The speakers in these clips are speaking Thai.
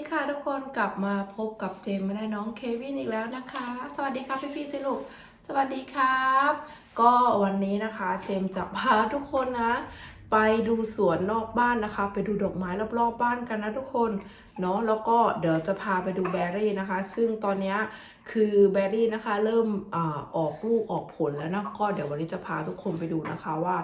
ดีค่ะทุกคนกลับมาพบกับเจมส์และน้องเควินอีกแล้วนะคะ สวัสดีครับพี่พี่ๆสิลูกสวัสดีครับ ก็วันนี้นะคะเจมส์จะพาทุกคนนะ ไปดูสวนนอกบ้านนะคะ ไปดูดอกไม้รอบๆบ้านกันนะทุกคนเนาะแล้วก็เดี๋ยวจะพาไปดูแบร์รี่นะคะ ซึ่งตอนนี้คือแบร์รี่นะคะเริ่มอาออกลูกออกผลแล้วนะก็เดี๋ยววันนี้จะพาทุกคนไปดูนะคะว่า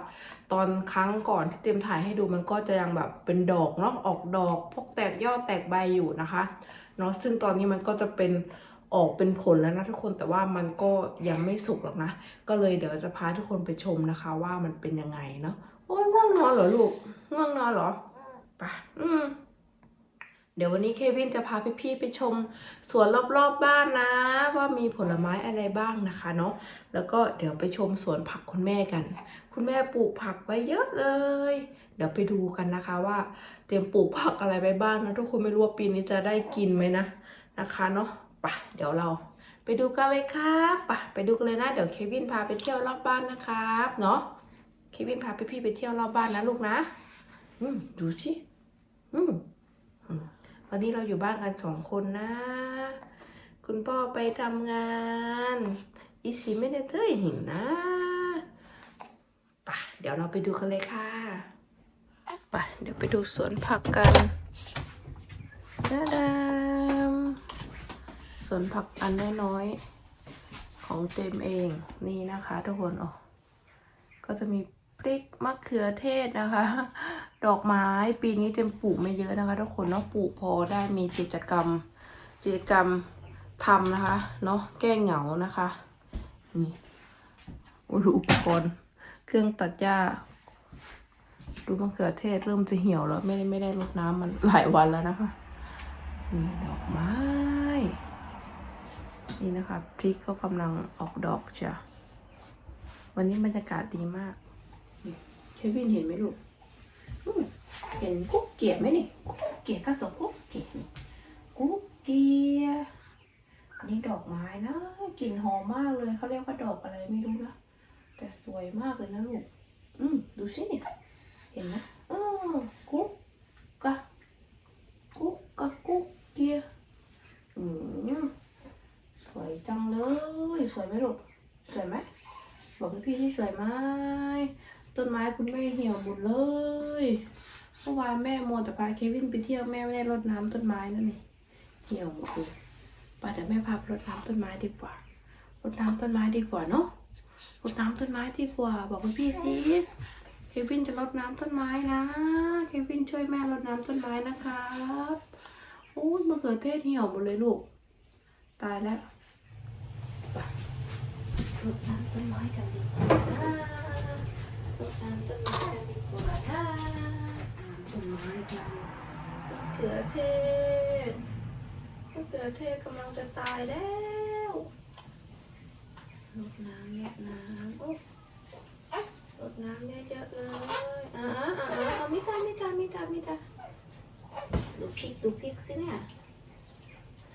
ตอนครั้งก่อนที่เตรียมถ่ายให้ดูมันก็จะยังแบบเป็นดอกเนาะออกดอก พวกแตกยอดแตกใบอยู่นะคะเนาะซึ่งตอนนี้มันก็จะเป็นออกเป็นผลแล้วนะทุกคนแต่ว่ามันก็ยังไม่สุกหรอกนะ ก็เลยเดี๋ยวจะพาทุกคนไปชมนะคะว่ามันเป็นยังไงเนาะ โอ้ยง่วงนอนเหรอลูกง่วงนอนเหรอไปอืมเดี๋ยววันนี้เควินจะพาพี่ๆไปชมสวนรอบๆบบ้านนะ ว่ามีผลไม้อะไรบ้างนะคะเนาะแล้วก็เดี๋ยวไปชมสวนผักคุณแม่กัน คุณแม่ปลูกผักไว้เยอะเลย เดี๋ยวไปดูกันนะคะว่า เตรียมปลูกผักอะไรไปบ้างนะทุกคนไม่รู้ว่าปีนี้จะได้กินไหมนะนะคะเนาะไปเดี๋ยวเราไปดูกันเลยครับไปไปดูกันเลยนะ เดี๋ยวเควินพาไปเที่ยวรอบบ้านนะครับเนาะ เควินพาพี่ๆไปเที่ยวรอบบ้านนะลูกนะ อืมดูสิ อืมวันนี้เราอยู่บ้านกันสองคนนะ คุณพ่อไปทำงาน อีสีไม่ได้เต้ยหินนะไปะเดี๋ยวเราไปดูกันเลยค่ะไปเดี๋ยวไปดูสวนผักกันดาดามสวนผักอันน้อยๆของเจมเองนี่นะคะทุกคนอ๋อก็จะมี พริกมะเขือเทศนะคะ ดอกไม้ปีนี้เจมปลูกไม่เยอะนะคะทุกคนเนาะปลูกพอได้มีกิจกรรมกิจกรรมทำนะคะเนาะแก้เหงานะคะนี่อุปกรณ์เครื่องตัดหญ้าดูมะเขือเทศเริ่มจะเหี่ยวแล้ว ไม่ได้ไม่ได้รดน้ำมันหลายวันแล้วนะคะนี่ดอกไม้ นี่นะคะพริกก็กำลังออกดอกจ้ะวันนี้บรรยากาศดีมาก วินเห็นไหมลูกเห็นกุ๊กเกียร์ไหมนี่กุ๊กเกียร์ก็สกกุ๊กเกียนี่กุ๊กเกียอันนี้ดอกไม้นะกลิ่นหอมมากเลยเขาเรียกว่าดอกอะไรไม่รู้นะแต่สวยมากเลยนะลูกอืมดูสินี่เห็นไหมอ๋อกุ๊กกะกุ๊กกะกุ๊กเกียร์อืมสวยจังเลย สวยไหมลูกสวยไหมบอกพี่ที่สวยไหม ต้นไม้คุณแม่เหี่ยวหมดเลยเมื่อวานแม่โมแต่พาเควินไปเที่ยวแม่ไม่ได้รดน้ำต้นไม้นั่นนี่เหี่ยวหมดเลยป่าแต่แม่พาไปรดน้ำต้นไม้ดีกว่ารดน้ำต้นไม้ดีกว่าเนาะรดน้ำต้นไม้ดีกว่า บอกคุณพี่สิเควินจะรดน้ำต้นไม้นะ เควินช่วยแม่รดน้ำต้นไม้นะครับโอ้ยมะเขือเทศเหี่ยวหมดเลยลูก ตายแล้วรดน้ำต้นไม้กันดีกว่า นะรดน้ำต้นไม้กันดีกว่านะต้นไม้กันมะเขือเทศมะเขือเทศกำลังจะตายแล้วรดน้ำรดน้ำโอ้รดน้ำเยอะๆเลยอ่าอ่าอ่ามิตามิตามิตามิตาดูพริกดูพริกสิเนี่ย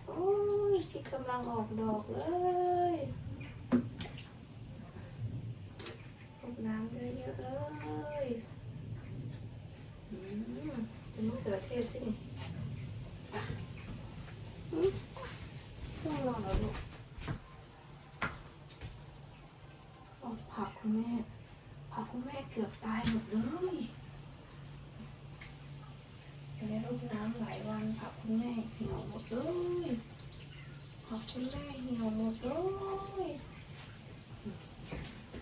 โอ้ยพริกกำลังออกดอกเลยรด น้ำเลยอืมเป็นมะเขือเทศสินี่อะอืมต้องลองแล้วลูกเอาผักคุณแม่ผักคุณแม่เกือบตายหมดเลยไม่ได้รดน้ำหลายวันผักคุณแม่เหี่ยวหมดเลยผักคุณแม่เหี่ยวหมดเลย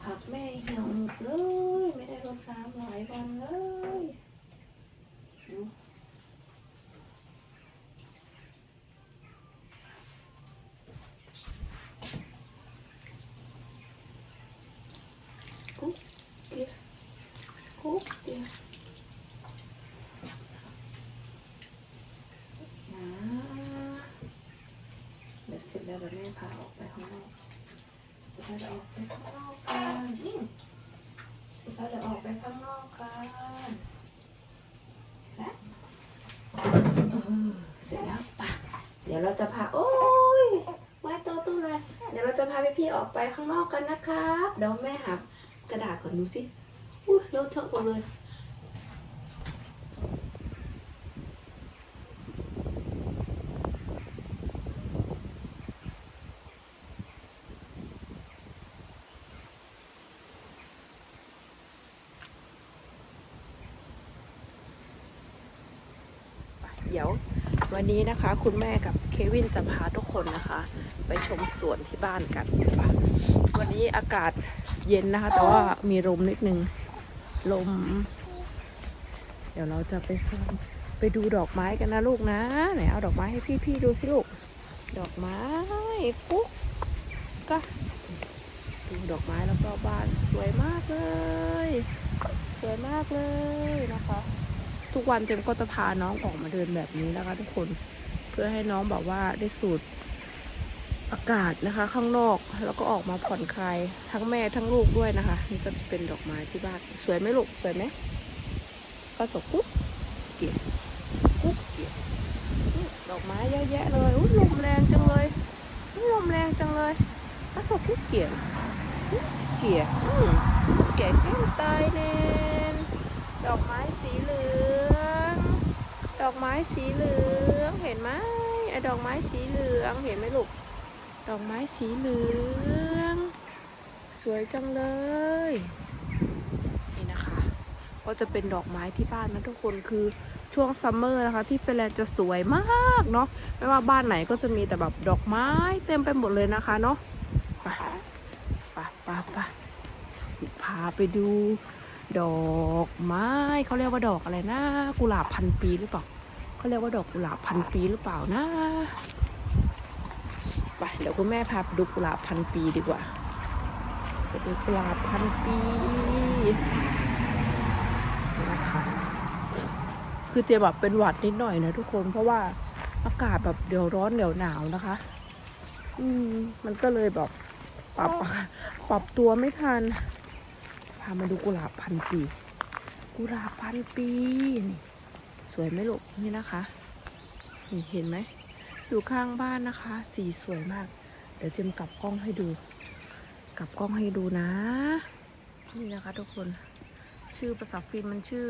ผักแม่เหี่ยวหมดเลย ไม่ได้รดน้ำหลายวันเลยดูกุ๊กเกียกุ๊กเกียนะเดี๋ยวเสร็จแล้วเดี๋ยวแม่พาออกไปข้างนอกสร็จแล้เดี๋ยวออกไปข้างนอกกันสร็จแล้เดี๋ยวออกไปข้างนอกกันและเออเสร็จแล้วปะเดี๋ยวเราจะพาโอ้ยไว้โตตู้เลย เดี๋ยวเราจะพาพี่ๆออกไปข้างนอกกันนะครับเดี๋ยวแม่หากระดาษก่อนดูสิอุ้ยเลอะเทอะหมดเลย เดี๋ยววั นี้นะคะ คุณแม่กับเควินจะพาทุกคนนะคะ ไปชมสวนที่บ้านกันค่ะวันนี้อากาศเย็นนะคะ แต่ว่ามีลมนิดนึง ลม เดี๋ยวเราจะไปซ่อนไปดูดอกไม้กันนะลูกนะไหนเอาดอกไม้ให้พี่ๆดูสิลูก ดอกไม้กุ๊กก็ดูดอกไม้รอบๆบ้านสวยมากเลย สวยมากเลยนะคะ ทุกวันเจมก็จะพาน้องออกมาเดินแบบนี้นะคะ ทุกคนเพื่อให้น้องแบบว่าได้สูดอากาศนะคะ ข้างนอกแล้วก็ออกมาผ่อนคลายทั้งแม่ทั้งลูกด้วยนะคะ นี่ก็จะเป็นดอกไม้ที่บ้านสวยไหมลูกสวยไหมก็สกกุ๊กเกี่ยวกุ๊กเกี่ยวดอกไม้เยอะแยะเลยอุ้ยลมแรงจังเลยอุ๊ยลมแรงจังเลยก็สกุ๊กเกี่ยวกุ๊กเกี่ยวอืมเกี่ยวแก้มตายเนน ดอกไม้สีเหลือง ดอกไม้สีเหลือง เห็นไหมอดอกไม้สีเหลือง เห็นไหมลูก ดอกไม้สีเหลือง สวยจังเลย นี่นะคะ ก็จะเป็นดอกไม้ที่บ้านนะทุกคน คือช่วงซัมเมอร์นะคะ ที่เฟรนแลนด์จะสวยมากเนาะ ไม่ว่าบ้านไหนก็จะมีแต่แบบดอกไม้เต็มไปหมดเลยนะคะเนาะ ไปไปไปไปพาไปดู ดอกไม้เขาเรียกว่าดอกอะไรนะกุหลาบพันปีหรือเปล่าเขาเรียกว่าดอกกุหลาบพันปีหรือเปล่านะไปเดี๋ยวคุณแม่พาไปดูกุหลาบพันปีดีกว่าจะดูกุหลาบพันปีนะคะคือเตรียมแบบเป็นหวัดนิดหน่อยนะทุกคนเพราะว่าอากาศแบบเดี๋ยวร้อนเดี๋ยวหนาวนะคะ อืม มันก็เลยแบบปรับปรับตัวไม่ทันามาดูกุหลาบพันปี กุหลาบพันปีนี่สวยไหมลูกนี่นะคะนี่เห็นไหมอยู่ข้างบ้านนะคะ สีสวยมาก เดี๋ยวเจมกลับกล้องให้ดู กลับกล้องให้ดูนะ นี่นะคะทุกคนชื่อภาษาฟิล์มมันชื่อ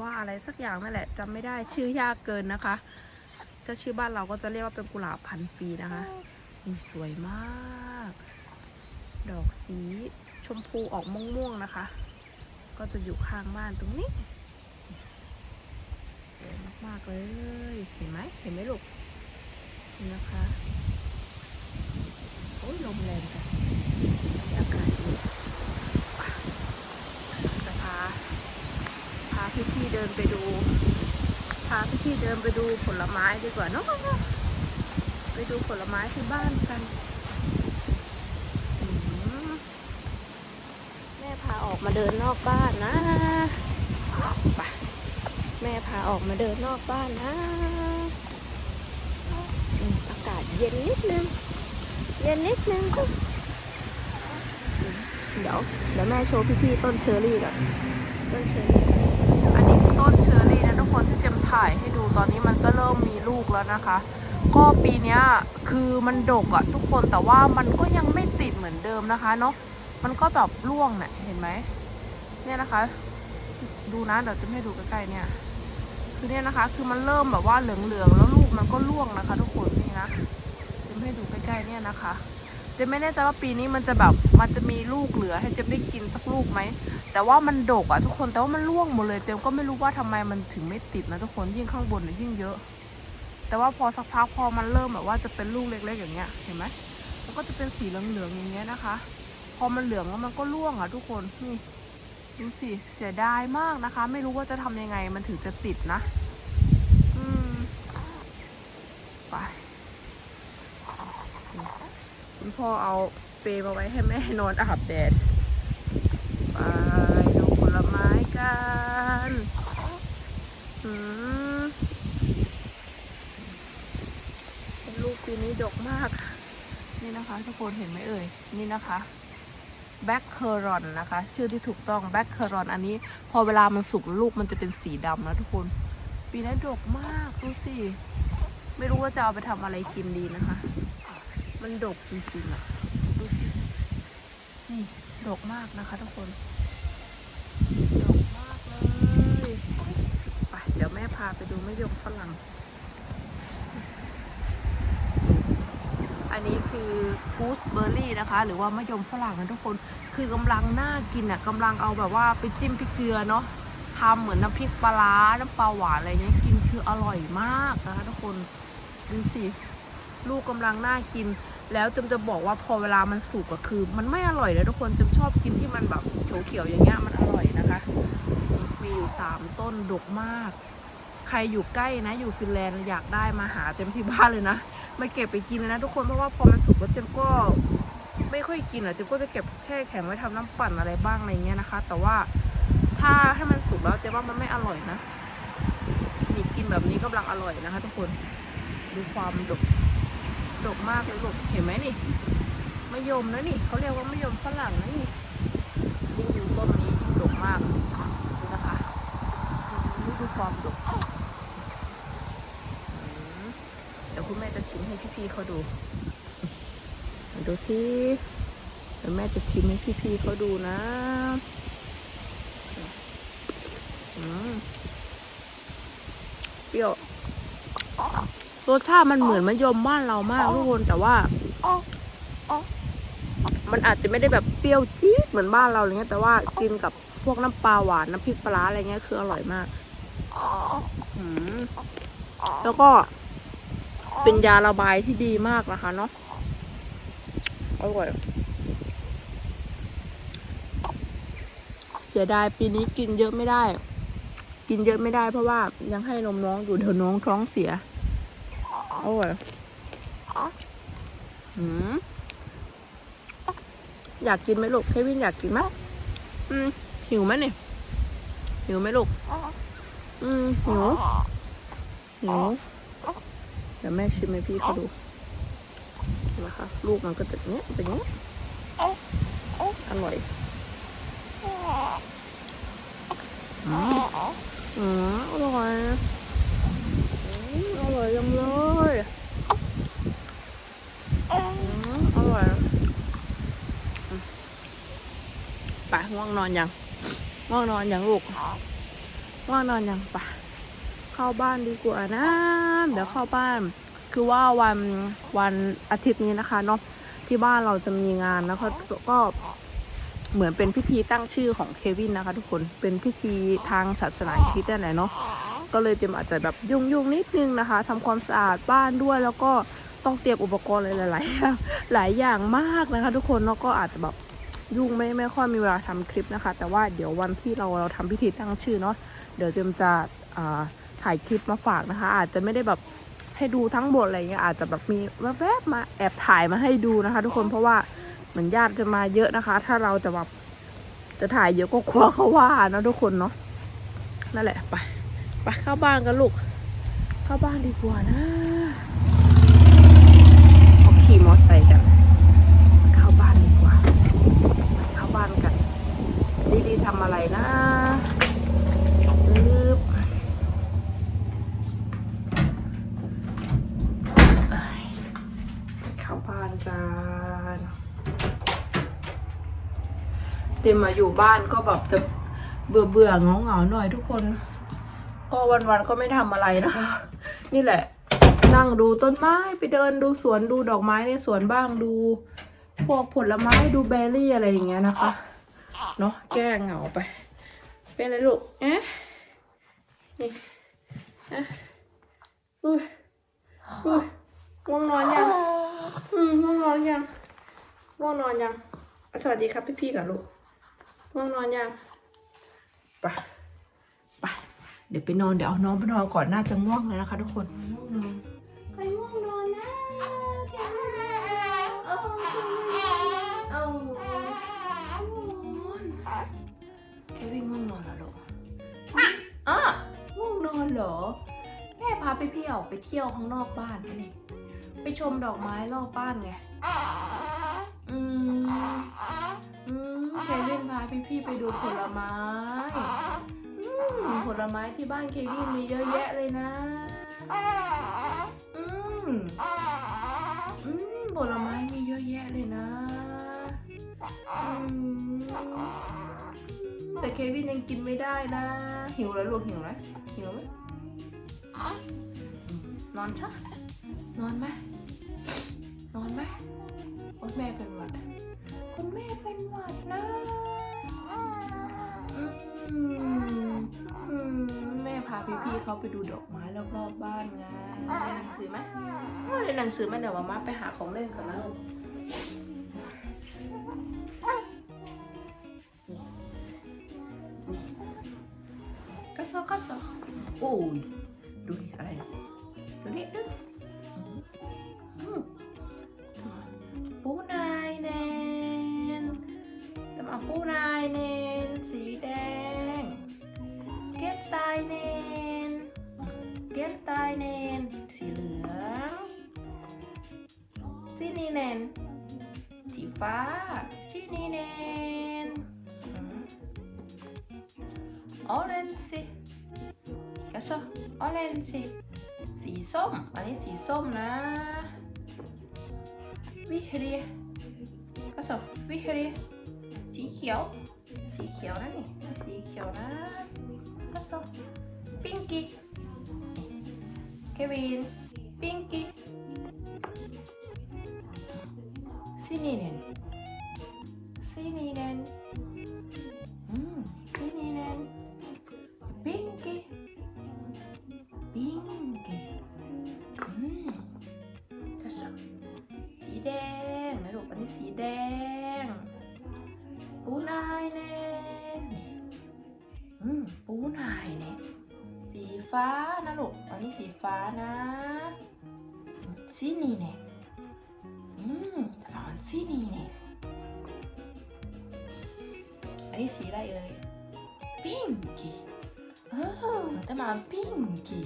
ว่าอะไรสักอย่างนั่นแหละจำไม่ได้ชื่อยากเกินนะคะถ้าชื่อบ้านเราก็จะเรียกว่าเป็นกุหลาบพันปีนะคะนี่สวยมาก ดอกสีชมพูออกม่วงๆนะคะ ก็จะอยู่ข้างบ้านตรงนี้ สวยมากๆเลย เห็นไหมเห็นไหมลูกนี่นะคะโอ้ยลมแรงจังอากาศดีจะพา พาพี่ๆเดินไปดู พาพี่ๆเดินไปดูผลไม้ดีกว่าเนาะไปดูผลไม้ที่บ้านกัน อืมแมาเดินนอกบ้านนะไปแม่พาออกมาเดินนอกบ้านนะอากาศเย็นนิดนึง เย็นนิดนึง เดี๋ยวเดี๋ยวแม่โชว์พี่ๆต้นเชอร์รี่ก่อนต้นเชอร์รี่อันนี้คือต้นเชอร์รี่นะทุกคนที่เจมถ่ายให้ดูตอนนี้มันก็เริ่มมีลูกแล้วนะคะก็ปีนี้คือมันดกอะทุกคนแต่ว่ามันก็ยังไม่ติดเหมือนเดิมนะคะเนาะมันก็แบบร่วงเนี่ยเห็นไหม เนี่ยนะคะ ดูนะเดี๋ยวจะให้ดูใกล้ๆเนี่ย คือเนี่ยนะคะ คือมันเริ่มแบบว่าเหลืองๆแล้วลูกมันก็ร่วงนะคะ ทุกคนนี่นะจะให้ดูใกล้ๆเนี่ยนะคะจะไม่แน่ใจว่าปีนี้มันจะแบบมันจะมีลูกเหลือให้เจะได้กินสักลูกไหมแต่ว่ามันดกอะทุกคนแต่ว่ามันร่วงหมดเลยเต็มก็ไม่รู้ว่าทำไมมันถึงไม่ติดนะทุกคนยิ่งข้างบนเนี่ยยิ่งเยอะ แต่ว่าพอสักพักพอมันเริ่มแบบว่าจะเป็นลูกเล็กๆอย่างเงี้ยเห็นไหมมันก็จะเป็นสีเหลืองๆอย่างเงี้ยนะคะ พอมันเหลืองแล้วมันก็ร่วงอะทุกคนนี่ ดูสิ เสียดายมากนะคะ ไม่รู้ว่าจะทำยังไงมันถึงจะติดนะ อืม ไป คุณพ่อเอาเปรมาไว้ให้แม่นอนอาบแดด ไปดูผลไม้กันอืมลูกปีนี้ดกมาก นี่นะคะ ทุกคนเห็นไหมเอ่ย นี่นะคะ แบ็คเคอรอนนะคะ ชื่อที่ถูกต้องแบ็คเคอรอนอันนี้ พอเวลามันสุกลูกมันจะเป็นสีดำนะทุกคน ปีนี้ดกมากดูสิ ไม่รู้ว่าจะเอาไปทำอะไรกินดีนะคะ มันดกจริงๆอะดูสินี่ดกมากนะคะทุกคนดกมากเลย ไป เดี๋ยวแม่พาไปดูมะยมฝรั่ง อันนี้คือกูสเบอร์รี่นะคะ หรือว่ามะยมฝรั่งนะทุกคนคือกำลังน่ากินอะกำลังเอาแบบว่าไปจิ้มพริกเกลือเนาะทำเหมือนน้ำพริกปลาร้าน้ำปลาหวานอะไรเงี้ยกินคืออร่อยมากนะคะทุกคนดูสิลูกกำลังน่ากิน แล้วจมจะบอกว่าพอเวลามันสุกอะคือ มันไม่อร่อยเลยทุกคนจมชอบกินที่มันแบบเขียวๆอย่างเงี้ยมันอร่อยนะคะมีอยู่สามต้นดกมาก ใครอยู่ใกล้นะอยู่ฟินแลนด์อยากได้มาหาเต็มที่บ้านเลยนะ ไม่เก็บไปกินเลยนะทุกคนเพราะว่าพอมันสุกแล้วเจมก็ไม่ค่อยกินอะเจมก็จะเก็บแช่แข็งไว้ทำน้ำปั่นอะไรบ้างอะไรเงี้ยนะคะ แต่ว่าถ้าให้มันสุกแล้วเจมว่ามันไม่อร่อยนะนี่กินแบบนี้กำลังอร่อยนะคะ ทุกคนดูความดกดกมากเลยลูกเห็นไหมนี่มะยมนะนี่เขาเรียกว่ามะยมฝรั่งนะนี่ดูต้นนี้ดกมากนะคะดูความดก อืมเดี๋ยว คุณแม่จะชิมให้พี่ๆเขาดูดูที่เดี๋ยวแม่จะชิมให้พี่ๆเขาดูนะเปรี้ยวรสชาติมันเหมือนมะยมบ้านเรามากทุกคนแต่ว่า มันอาจจะไม่ได้แบบเปรี้ยวจี๊ดเหมือนบ้านเราอะไรเงี้ยแต่ว่ากินกับพวกน้ำปลาหวานน้ำพริกปลาร้าอะไรเงี้ยคืออร่อยมากแล้วก็ เป็นยาระบายที่ดีมากนะคะเนาะอร่อยเสียดายปีนี้กินเยอะไม่ได้ กินเยอะไม่ได้เพราะว่ายังให้นมน้องอยู่เดี๋ยวน้องท้องเสียอร่อยอืมอยากกินไหมลูกเควินอยากกินไหมอืมหิวไหมเนี่ยหิวไหมลูกอืมหิวหิว ดี๋ยวแม่ชิมให้พี่เขาดูนะคะ ลูกมันก็จะเนี้ยเป็นเนี้ยอร่อยอืมอืมอร่อยอืมอร่อยจังเลยอืมอร่อยอืมไปง่วงนอนยังง่วงนอนยังลูกง่วงนอนยังไป เข้าบ้านดีกว่านะ เดี๋ยวเข้าบ้าน คือว่าวันวันอาทิตย์นี้นะคะเนาะที่บ้านเราจะมีงานแล้วก็เหมือนเป็นพิธีตั้งชื่อของเควินนะคะ ทุกคนเป็นพิธีทางศาสนาคริสต์นั่นแหละเนาะก็เลยเตรียมอาจจะแบบยุ่งยุ่งๆนิดนึงนะคะทำความสะอาดบ้านด้วยแล้วก็ต้องเตรียมอุปกรณ์อะไรหลายๆหลายอย่างมากนะคะ ทุกคนแล้วก็อาจจะแบบยุ่งไม่ไม่ค่อยมีเวลาทำคลิปนะคะ แต่ว่าเดี๋ยววันที่เราเราทำพิธีตั้งชื่อเนาะเดี๋ยวเตรียมจะอ่า ถ่ายคลิปมาฝากนะคะ อาจจะไม่ได้แบบให้ดูทั้งหมดอะไรเงี้ยอาจจะแบบมีแวบๆมาแอบถ่ายมาให้ดูนะคะ ทุกคนเพราะว่าเหมือนญาติจะมาเยอะนะคะ ถ้าเราจะแบบจะถ่ายเยอะก็กลัวเขาว่านะทุกคนเนาะนั่นแหละไปไปเข้าบ้านกันลูก เข้าบ้านดีกว่านะเขาขี่มอไซค์กัน เข้าบ้านดีกว่าเข้าบ้านกันดีๆทำอะไรนะอึ๊บ เข้าบ้านกันเต็มมาอยู่บ้านก็แบบจะเบื่อเบื่อเงาเงาหน่อยทุกคนก็วันวันๆก็ไม่ทำอะไรนะคะ นี่แหละ นั่งดูต้นไม้ไปเดินดูสวนดูดอกไม้ในสวนบ้างดูพวกผลไม้ดูเบอร์รี่อะไรอย่างเงี้ยนะคะเนาะแก้เหงาไป เป็นอะไรลูกเอ๊ะนี่เอ๊ะอุ้ยอุ้ย ง่วงนอนยัง อืมง่วงนอนยังง่วงนอนยังอะสวัสดีครับพี่พี่ๆกับลูกง่วงนอนยังไปไปเดี๋ยวไปนอนเดี๋ยวเอาน้องไปนอนก่อนน่าจะง่วงเลยนะคะทุกคนง่วงนอนใครง่วงนอนนะแกง่วงนอนเออเออแค่วิ่งง่วงนอนแล้วหรออะง่วงนอนเหรอแม่พาไปพี่ออกไปเที่ยวข้างนอกบ้านไปนี่ ไปชมดอกไม้รอบบ้านไง อืมอืมเควินพาพี่พี่ๆไปดูผลไม้อืมผลไม้ที่บ้านเควินมีเยอะแยะเลยนะ อืมอืมผลไม้มีเยอะแยะเลยนะอืมแต่เควินยังกินไม่ได้นะ หิวแล้วลูกหิวไหมหิวไหมอืมนอนชะ นอนไหมนอนไหมโอ๊ยแม่เป็นหวัดคุณแม่เป็นหวัดนะแม่พาพี่ๆเขาไปดูดอกไม้รอบๆบ้านไงเรียนหนังสือไหมเออเรียนหนังสือไหมเดี๋ยวมาม่าไปหาของเล่นก่อนนะลูกนี่กระสอกระสอโอ้ยดูดิอะไรเนี่ยดูดิดู ฟ้าซีนีเนนออเรนสิกระชอออเรนสิสีส้ม อันนี้สีส้มนะวิเรียกระสอบวิเรียสีเขียว สีเขียวนะนี่สีเขียวนะก็ so Pinky Kevin Pinky Sininen Sininen Hmm Sininen Pinky Pinky อืมก็ so สีแดงนะลูกอันนี้สีแดงปูนายเน่อืมปูนายนี่สีฟ้านะลูกอันนี้สีฟ้านะ สีนี้เนี่ย นนี้สีอะไรเอ่ยพิงกี้เออแต่มาพิงกี้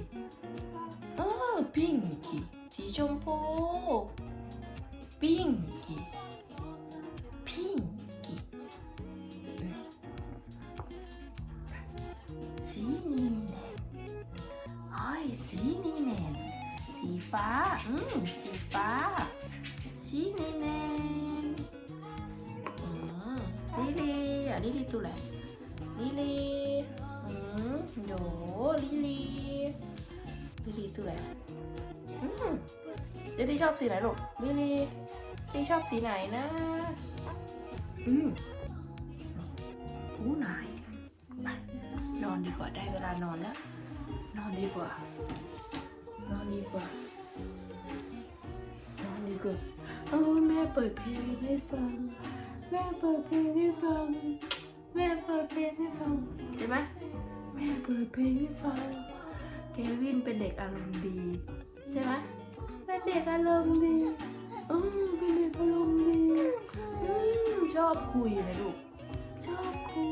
เออพิงกี้สีชมพูพิงกี้พิงกี้สีนี้เนี่ยไอ้ยสีนี้เนี่ยสีฟ้า อืม สีฟ้า สีนี้เนี่ ลี่อะลิลี่ตัวไหนลิลี่อืมโดลิลี่ลิลี่ตัวไหนอืมลิลี่ชอบสีไหนลูกลิลี่ลิลชอบสีไหนนะ อืมอู้ไหนายไปนอนดีกว่าได้เวลานอนแล้ว นอนดีกว่า นอนดีกว่า นอนดีกว่าโอ้แม่เปิดเพลงให้ฟัง แม่เปิดเพลงให้ฟัง แม่เปิดเพลงให้ฟังใช่ไหมแม่เปิดเพลงให้ฟัง เควินเป็นเด็กอารมณ์ดี ใช่ไหมเป็นเด็กอารมณ์ดี อืมเป็นเด็กอารมณ์ดี อืมชอบคุยนะลูก ชอบคุ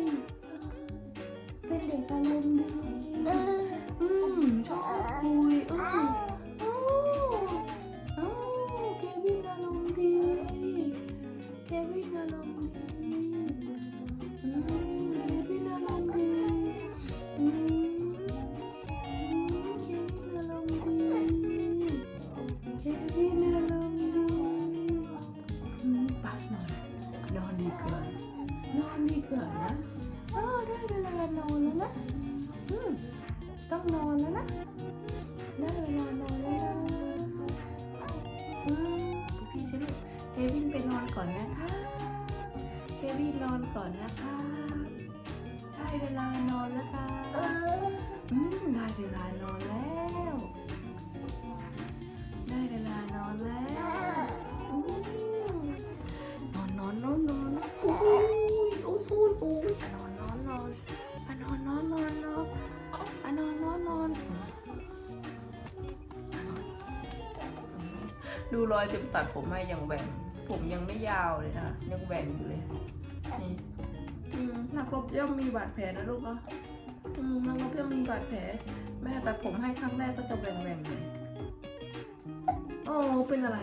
ย เป็นเด็กอารมณ์ดี อืมชอบคุยอืมอืม ดูรอยเต็มตัดผมมาอย่างแหว่งผมยังไม่ยาวเลยนะยังแหว่งอยู่เลยนี่อืมนักรบย่อมมีบาดแผลนะลูกเนาะอืมนักรบย่อมมีบาดแผล แม่ตัดผมให้ครั้งแรกก็จะแหว่งแหว่งๆเลยโอ้เป็นอะไร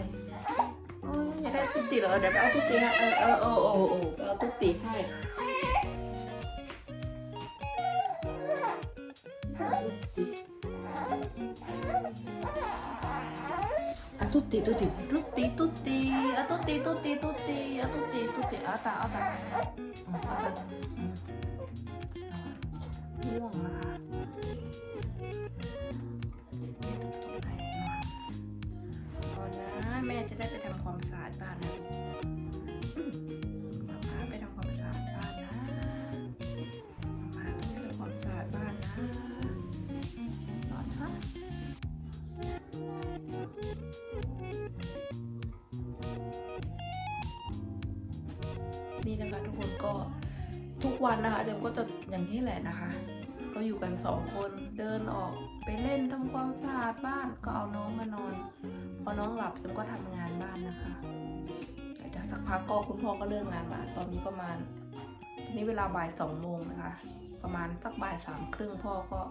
โอ้ยอยากได้ตุ๊กตีเหรอเดี๋ยวไปเอาตุ๊กตีให้เออเออเออเออเออไปเอาตุ๊กตีให้ ตุ้ตีตุ้ตีตุตีตุตีอะตุตีตุตีตุตีอะตุตีตุตีอะตาอะตาอืมอะตาง่วงนะคะนอนนะแม่จะได้ไปทำความสะอาดบ้านนะ นี่นะคะ ทุกคนก็ทุกวันนะคะเจมก็จะอย่างนี้แหละนะคะ ก็อยู่กันสองคนเดินออกไปเล่นทำความสะอาดบ้านก็เอาน้องมานอน พอน้องหลับเจมก็ทำงานบ้านนะคะเดี๋ยวสักพักก็คุณพ่อก็เลิกงานมาตอนนี้ประมาณนนี้เวลาบ่ายสองโมงนะคะ ประมาณสักบ่ายสามครึ่งพ่อก็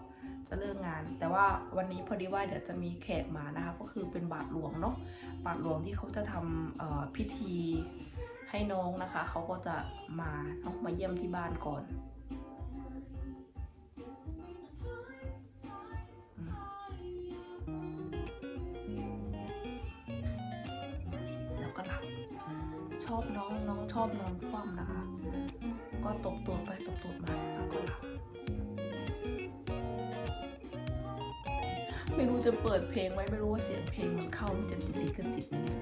จะเลิกงาน แต่ว่าวันนี้พอดีว่าเดี๋ยวจะมีแขกมานะคะ ก็คือเป็นบาทหลวงเนาะบาทหลวงที่เขาจะทำพิธี ให้น้องนะคะ เขาก็จะมาเนาะมาเยี่ยมที่บ้านก่อน แล้วก็หลับชอบน้องน้องชอบนอนคว่ำนะคะ ก็ตกตัวไปตกตัวมาแล้วกก็หลับ จะเปิดเพลงไว้ไม่รู้ว่าเสียงเพลงมันเข้ามันจะติดลิขสิทธิ์ไหมเนี่ย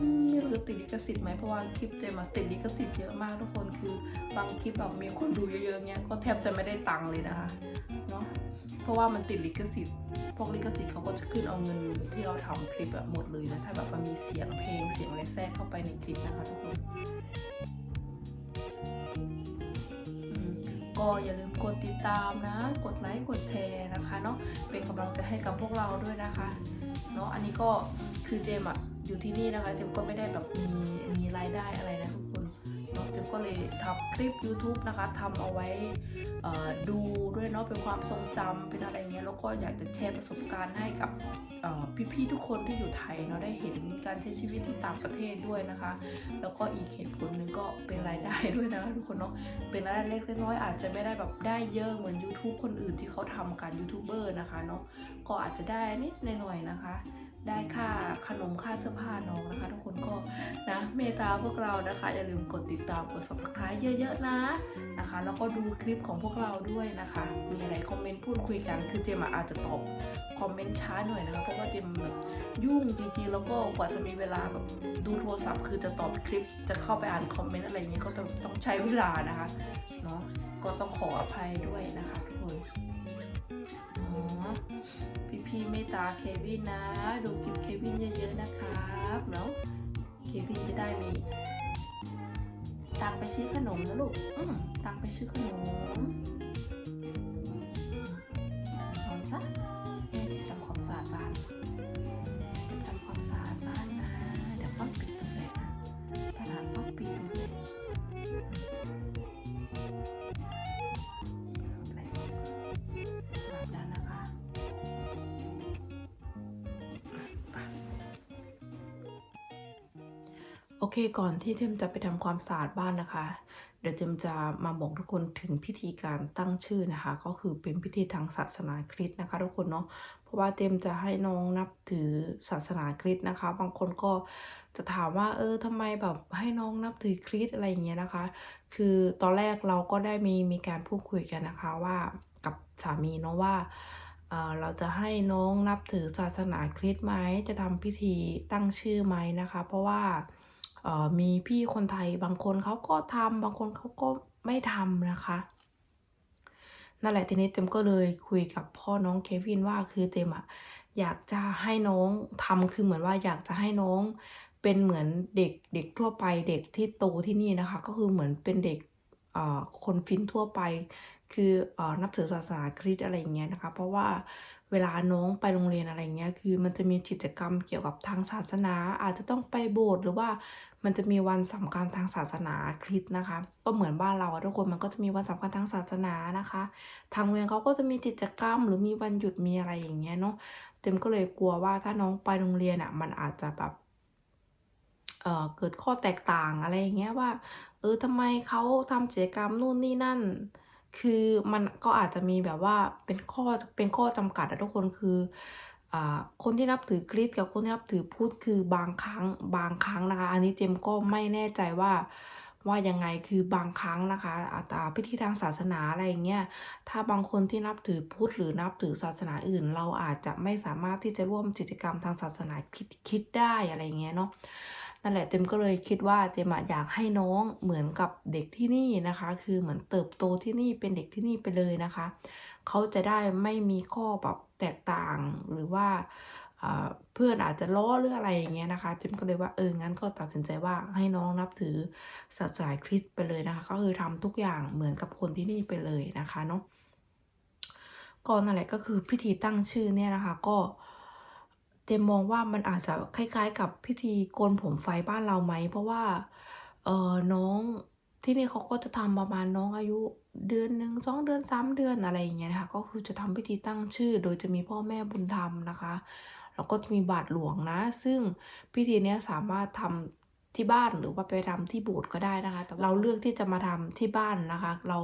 อืมไม่รู้จะติดลิขสิทธิ์ไหมเพราะว่าคลิปเต็มมาติดลิขสิทธิ์เยอะมากทุกคนคือบางคลิปแบบมีคนดูเยอะๆเงี้ยก็แทบจะไม่ได้ตังค์เลยนะคะเนาะเพราะว่ามันติดลิขสิทธิ์พวกลิขสิทธิ์เขาก็จะขึ้นเอาเงินที่เราทำคลิปแบบหมดเลยนะถ้าแบบมันมีเสียงเพลงเสียงอะไรแทรกเข้าไปในคลิปนะคะทุกคน ก็อย่าลืมกดติดตามนะ กดไลค์กดแชร์นะคะเนาะเป็นกำลังใจให้กับพวกเราด้วยนะคะเนาะอันนี้ก็คือเจมอะอยู่ที่นี่นะคะ เจมก็ไม่ได้แบบมีมีรายได้อะไรนะทุก เนาะเจมก็เลยทำคลิป YouTube นะคะทำเอาไว้ดูด้วยเนาะเป็นความทรงจำเป็นอะไรเงี้ยแล้วก็อยากจะแชร์ประสบการณ์ให้กับพี่ๆทุกคนที่อยู่ไทยเนาะได้เห็นการใช้ชีวิตที่ต่างประเทศด้วยนะคะ แล้วก็อีกเหตุผลหนึ่งก็เป็นรายได้ด้วยนะทุกคนเนาะเป็นรายได้เล็กๆน้อยๆอาจจะไม่ได้แบบได้เยอะเหมือน YouTube คนอื่นที่เขาทำกันยูทูบเบอร์นะคะเนาะก็อาจจะได้นิดหน่อยนะคะ ได้ค่าขนมค่าเสื้อผ้าน้องนะคะ ทุกคนก็นะเมตตาพวกเรานะคะ อย่าลืมกดติดตามกด subscribe เยอะๆนะนะคะ แล้วก็ดูคลิปของพวกเราด้วยนะคะ มีอะไรคอมเมนต์พูดคุยกันคือเจมอาจจะตอบคอมเมนต์ช้าหน่อยนะคะ เพราะว่าเจมแบบยุ่งจริงๆ แล้วก็กว่าจะมีเวลาแบบดูโทรศัพท์คือจะตอบคลิปจะเข้าไปอ่านคอมเมนต์อะไรอย่างเงี้ยก็ต้องต้องใช้เวลานะคะเนาะก็ต้องขออภัยด้วยนะคะทุกคนอ๋อ พี่เมตตาเควินนะ ดูคลิปเควินเยอะๆนะครับเนาะเควินจะได้มีตังไปซื้อขนมนะลูกอืมตังไปซื้อขนมนอนซะ เคก่อนที่เจมจะไปทำความสะอาดบ้านนะคะ เดี๋ยวเจมจะมาบอกทุกคนถึงพิธีการตั้งชื่อนะคะ ก็คือเป็นพิธีทางศาสนาคริสต์นะคะ ทุกคนเนาะเพราะว่าเจมจะให้น้องนับถือศาสนาคริสต์นะคะ บางคนก็จะถามว่าเออทำไมแบบให้น้องนับถือคริสต์อะไรอย่างเงี้ยนะคะ คือตอนแรกเราก็ได้มีมีการพูดคุยกันนะคะว่ากับสามีเนาะว่าเออเราจะให้น้องนับถือศาสนาคริสต์ไหมจะทำพิธีตั้งชื่อไหมนะคะ เพราะว่า มีพี่คนไทยบางคนเขาก็ทำบางคนเขาก็ไม่ทำนะคะนั่นแหละทีนี้เต็มก็เลยคุยกับพ่อน้องเควินว่าคือเต็มอะอยากจะให้น้องทำคือเหมือนว่าอยากจะให้น้องเป็นเหมือนเด็กเด็กทั่วไปเด็กที่โตที่นี่นะคะ ก็คือเหมือนเป็นเด็กคนฟินทั่วไป คือเอ่อนับถือศาสนาคริสต์อะไรอย่างเงี้ยนะคะ เพราะว่าเวลาน้องไปโรงเรียนอะไรเงี้ยคือมันจะมีกิจกรรมเกี่ยวกับทางศาสนาอาจจะต้องไปโบสถ์หรือว่า มันจะมีวันสำคัญทางศาสนาคริสต์นะคะ ก็เหมือนบ้านเราทุกคนมันก็จะมีวันสำคัญทางศาสนานะคะ ทางโรงเรียนเขาก็จะมีกิจกรรม หรือมีวันหยุดมีอะไรอย่างเงี้ยเนาะเต็มก็เลยกลัวว่าถ้าน้องไปโรงเรียนอะมันอาจจะแบบเอ่อเกิดข้อแตกต่างอะไรอย่างเงี้ยว่า เออทำไมเขาทำกิจกรรมนู่นนี่นั่น คือมันก็อาจจะมีแบบว่าเป็นข้อเป็นข้อจำกัดอะทุกคนคือ คนที่นับถือคริสต์กับคนที่นับถือพุทธคือบางครั้งบางครั้งนะคะ อันนี้เจมก็ไม่แน่ใจว่าว่ายังไงคือบางครั้งนะคะอาตาพิธีทางศาสนาอะไรเงี้ยถ้าบางคนที่นับถือพุทธหรือนับถือศาสนาอื่น เราอาจจะไม่สามารถที่จะร่วมกิจกรรมทางศาสนาคิดคิดได้อะไรเงี้ยเนาะนั่นแหละเจมก็เลยคิดว่าเจมอยากให้น้องเหมือนกับเด็กที่นี่นะคะ คือเหมือนเติบโตที่นี่เป็นเด็กที่นี่ไปเลยนะคะ เขาจะได้ไม่มีข้อแบบแตกต่างหรือว่าเพื่อนอาจจะล้อหรืออะไรอย่างเงี้ยนะคะเจมก็เลยว่าเอองั้นก็ตัดสินใจว่าให้น้องนับถือศาสนาคริสต์ไปเลยนะคะ ก็คือทำทุกอย่างเหมือนกับคนที่นี่ไปเลยนะคะเนาะก็นั่นแหละก็คือพิธีตั้งชื่อเนี่ยนะคะ ก็เจมมองว่ามันอาจจะคล้าย ๆ กับพิธีโกนผมไฟบ้านเราไหมเพราะว่าเออน้องที่นี่เขาก็จะทำประมาณน้องอายุ เดือนหนึ่งสองเดือนสามเดือนอะไรอย่างเงี้ยนะคะก็คือจะทำพิธีตั้งชื่อ โดยจะมีพ่อแม่บุญธรรมนะคะแล้วก็จะมีบาทหลวงนะ ซึ่งพิธีเนี้ยสามารถทำที่บ้านหรือว่าไปทำที่โบสถ์ก็ได้นะคะ แต่เราเลือกที่จะมาทำที่บ้านนะคะ เรา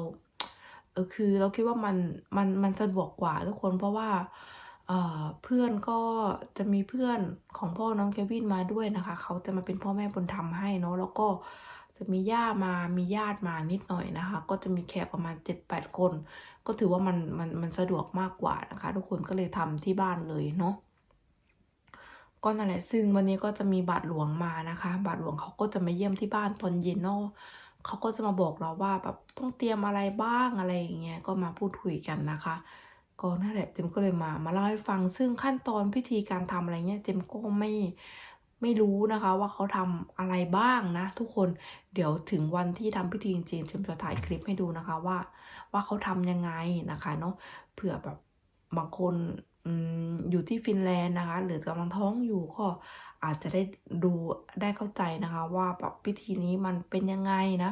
เออคือเราคิดว่ามันมันมันสะดวกกว่าทุกคนเพราะว่าเออเพื่อนก็จะมีเพื่อนของพ่อน้องเควินมาด้วยนะคะ เขาจะมาเป็นพ่อแม่บุญธรรมให้เนาะแล้วก็ จะมีย่ามามีญาติมานิดหน่อยนะคะ ก็จะมีแขกประมาณ 7-8 คน ก็ถือว่ามันมันมันสะดวกมากกว่านะคะ ทุกคนก็เลยทำที่บ้านเลยเนาะก็นั่นแหละซึ่งวันนี้ก็จะมีบาทหลวงมานะคะ บาทหลวงเขาก็จะมาเยี่ยมที่บ้านตอนเย็นเนาะเขาก็จะมาบอกเราว่าแบบต้องเตรียมอะไรบ้างอะไรอย่างเงี้ยก็มาพูดคุยกันนะคะ ก็นั่นแหละเจมก็เลยมามาเล่าให้ฟังซึ่งขั้นตอนพิธีการทำอะไรเงี้ยเจมก็ไม่ ไม่รู้นะคะว่าเขาทำอะไรบ้างนะ ทุกคนเดี๋ยวถึงวันที่ทำพิธีจริงๆเจมจะถ่ายคลิปให้ดูนะคะว่า ว่าเขาทำยังไงนะคะเนาะเผื่อแบบบางคนอืมอยู่ที่ฟินแลนด์นะคะ หรือกำลังท้องอยู่ก็อาจจะได้ดูได้เข้าใจนะคะ ว่าแบบพิธีนี้มันเป็นยังไงนะ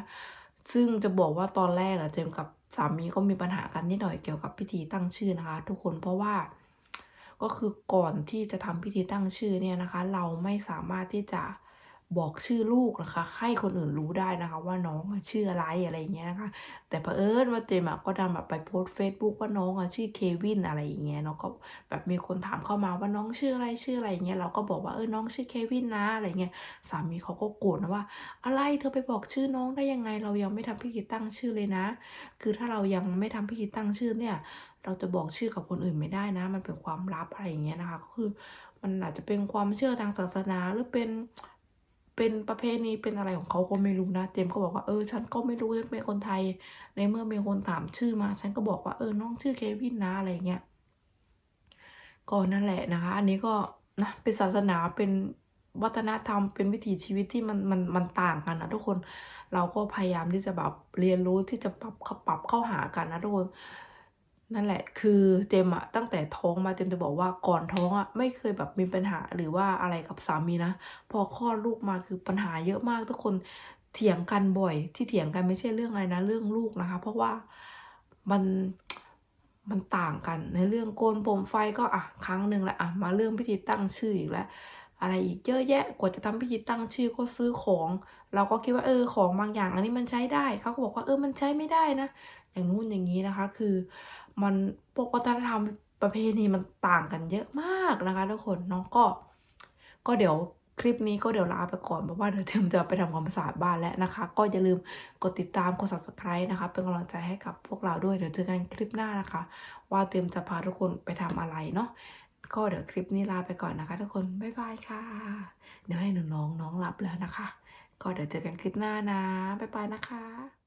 ซึ่งจะบอกว่าตอนแรกอะเจมกับสามีก็มีปัญหากันนิดหน่อยเกี่ยวกับพิธีตั้งชื่อนะคะ ทุกคนเพราะว่า ก็คือก่อนที่จะทำพิธีตั้งชื่อเนี่ยนะคะ เราไม่สามารถที่จะบอกชื่อลูกนะคะ ให้คนอื่นรู้ได้นะคะ ว่าน้องชื่ออะไรอะไรอย่างเงี้ยนะคะ แต่เผอิญว่าเจมก็ดันแบบไปโพสเฟซบุ๊กว่าน้องอะชื่อเควินอะไรอย่างเงี้ยเนาะก็แบบมีคนถามเข้ามาว่าน้องชื่ออะไรชื่ออะไรอย่างเงี้ยเราก็บอกว่าเออน้องชื่อเควินนะอะไรเงี้ยสามีเขาก็โกรธนะว่า อะไรเธอไปบอกชื่อน้องได้ยังไง เรายังไม่ทำพิธีตั้งชื่อเลยนะ คือถ้าเรายังไม่ทำพิธีตั้งชื่อเนี่ย เราจะบอกชื่อกับคนอื่นไม่ได้นะ มันเป็นความลับอะไรอย่างเงี้ยนะคะก็คือมันอาจจะเป็นความเชื่อทางศาสนาหรือเป็นเป็นประเพณีเป็นอะไรของเขาก็ไม่รู้นะ เจมก็บอกว่าเออฉันก็ไม่รู้ฉันเป็นคนไทย ในเมื่อมีคนถามชื่อมา ฉันก็บอกว่าเออน้องชื่อเควินนะอะไรเงี้ยก็นั่นแหละนะคะ อันนี้ก็นะเป็นศาสนาเป็นวัฒนธรรมเป็นวิถีชีวิตที่มันมันมันต่างกันนะทุกคนเราก็พยายามที่จะแบบเรียนรู้ที่จะปรับเข้าปรับเข้าหากันนะทุกคน นั่นแหละ คือเจมอะตั้งแต่ท้องมาเจมจะบอกว่าก่อนท้องอะไม่เคยแบบมีปัญหาหรือว่าอะไรกับสามีนะ พอคลอดลูกมาคือปัญหาเยอะมากทุกคนเถียงกันบ่อย ที่เถียงกันไม่ใช่เรื่องอะไรนะ เรื่องลูกนะคะ เพราะว่ามันมันต่างกันในเรื่องโกนผมไฟก็อะครั้งหนึ่งแหละอะมาเรื่องพิธีตั้งชื่ออีกแล้วอะไรอีกเยอะแยะกว่าจะทำพิธีตั้งชื่อก็ซื้อของ เราก็คิดว่าเออของบางอย่าง อันนี้มันใช้ได้เขาก็บอกว่าเออมันใช้ไม่ได้นะ อย่างนู้นอย่างนี้นะคะ คือ มันพวกวัฒนธรรมประเพณีมันต่างกันเยอะมากนะคะทุกคนเนาะก็ ก็เดี๋ยวคลิปนี้ก็เดี๋ยวลาไปก่อนเพราะว่าเดี๋ยวเทมจะไปทำความสะอาดบ้านแล้วนะคะ ก็อย่าลืมกดติดตามกด subscribe นะคะ เป็นกำลังใจให้กับพวกเราด้วยเดี๋ยวเจอกันคลิปหน้านะคะ ว่าเตรียมจะพาทุกคนไปทำอะไรเนาะก็เดี๋ยวคลิปนี้ลาไปก่อนนะคะ ทุกคนบ๊ายบายค่ะ เดี๋ยวให้หนูน้องน้องหลับแล้วนะคะ ก็เดี๋ยวเจอกันคลิปหน้านะบ๊ายบายนะคะ